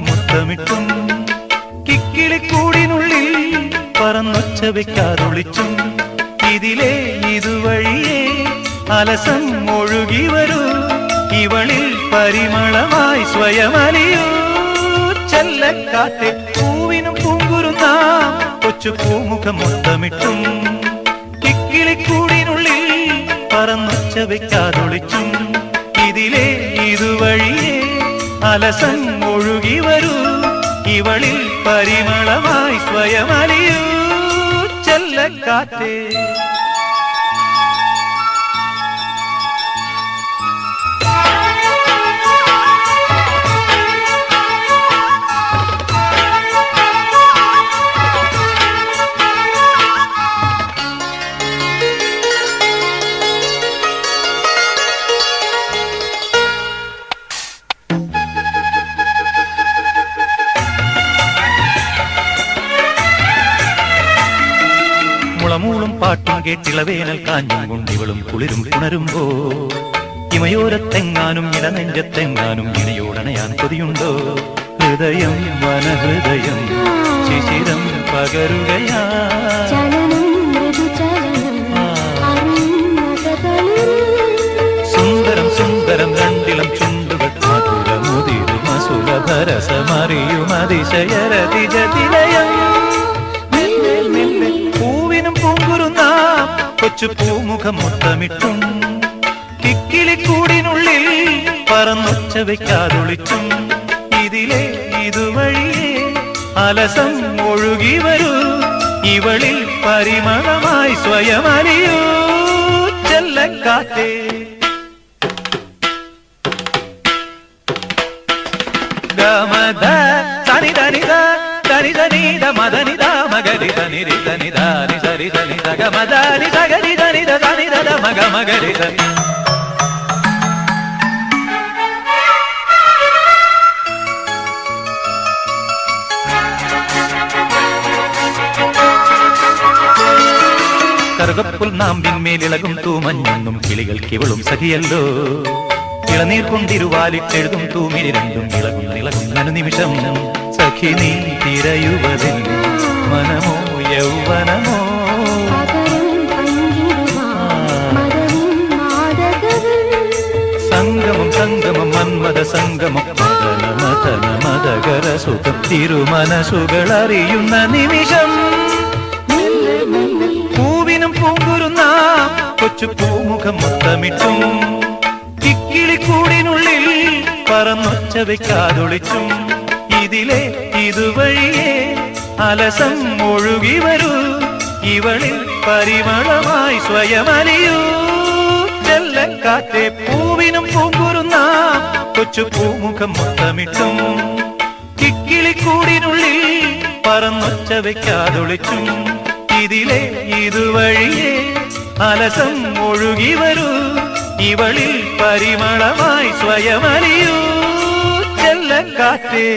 മുത്തമിട്ടും കിക്കിളിക്കൂടിനുള്ളിൽ പറന്നൊച്ച വെക്കാതൊളിച്ചും ഇതിലേ ഇതുവഴിയേ അലസം ഒഴുകി വരൂ. ഇവളിൽ പരിമളമായി സ്വയമലിയൂ. ചെല്ലക്കാട്ടെ പൂവിനും പൂങ്കുരുന്ന കൊച്ചു പൂമുഖം മുത്തമിട്ടും കിക്കിളിക്കൂടിനുള്ളിൽ പറന്നൊച്ച വെക്കാതൊളിച്ചും ഇതിലേ ഇതുവഴിയേ അലസം ഒഴുകി വരൂ. ഇവളിൽ പരിമളമായി സ്വയമലിയൂ. ചെല്ലക്കാറ്റേ. മുളമൂളും പാട്ടും കേട്ടിളവേനൽ കാഞ്ഞും കൊണ്ടിവളും കുളിരും കുണരുമ്പോ ഇമയോരത്തെങ്ങാനും ഇടനെഞ്ചത്തെങ്ങാനും ഇണയോടണയാൻ കൊതിയുണ്ടോ? ഹൃദയം വനഹൃദയം ശിശിരം പകരുകയാ. സുന്ദരം സുന്ദരം രണ്ടിളം ചുണ്ടുകൾ മധുരമുതിരു മസുലഭരസമറിയും അതിശയരതിജതിലയം. പൂവിനും പൂങ്കുരുന്ന കൊച്ചു പൂമുഖം മുത്തമിട്ടും കിക്കിളിക്കൂടിനുള്ളിൽ പറന്നൊച്ച വെക്കാതൊളിച്ചും ഇതിലെ ഇതുവഴിയേ അലസം ഒഴുകി വരൂ. ഇവളിൽ പരിമളമായി സ്വയമലിയൂ ചെല്ലക്കാറ്റേ. ഗമദ സനി ധനിത ധനി ധനിത മദനിത മഗരി ധനിരി ധനിത കറുകപ്പുൽ നാമ്പിന്മേലിളകും തൂമഞ്ഞൊന്നും കിളികൾക്കിവളും സഖിയല്ലോ. ഇളനീർ കൊണ്ടിരുവാലിട്ടെഴുതും തൂമിനി രണ്ടും ഇളകും ഇളകും അനുനിമിഷം. സഖി നീ തിരയുവതിൽ മനമോ സംഗമം മന്മത സംഗമം. മദന മദന മദകര സുഖം. തിരുമനസുകൾ അറിയുന്ന നിമിഷം. പൂവിനും പൂങ്കുരുന്ന കൊച്ചു പൂമുഖം മുത്തമിട്ടും. കിക്കിളിക്കൂടിനുള്ളിൽ പറന്നൊച്ച വെക്കാതൊളിച്ചും. ഇതിലെ ഇതുവഴിയേ അലസം ഒഴുകി വരൂ. ഇവളിൽ പരിമളമായി സ്വയമലിയൂ. ചെല്ലക്കാറ്റെ പൂവിനും പൂങ്കുരുന്ന കൊച്ചു പൂമുഖം മുത്തമിട്ടും കിക്കിളിക്കൂടിനുള്ളിൽ പറന്നൊച്ച വെക്കാതൊളിച്ചും ഇതിലെ ഇതുവഴിയേ അലസം ഒഴുകി വരൂ. ഇവളിൽ പരിമളമായി സ്വയമറിയൂ. ചെല്ലക്കാറ്റേ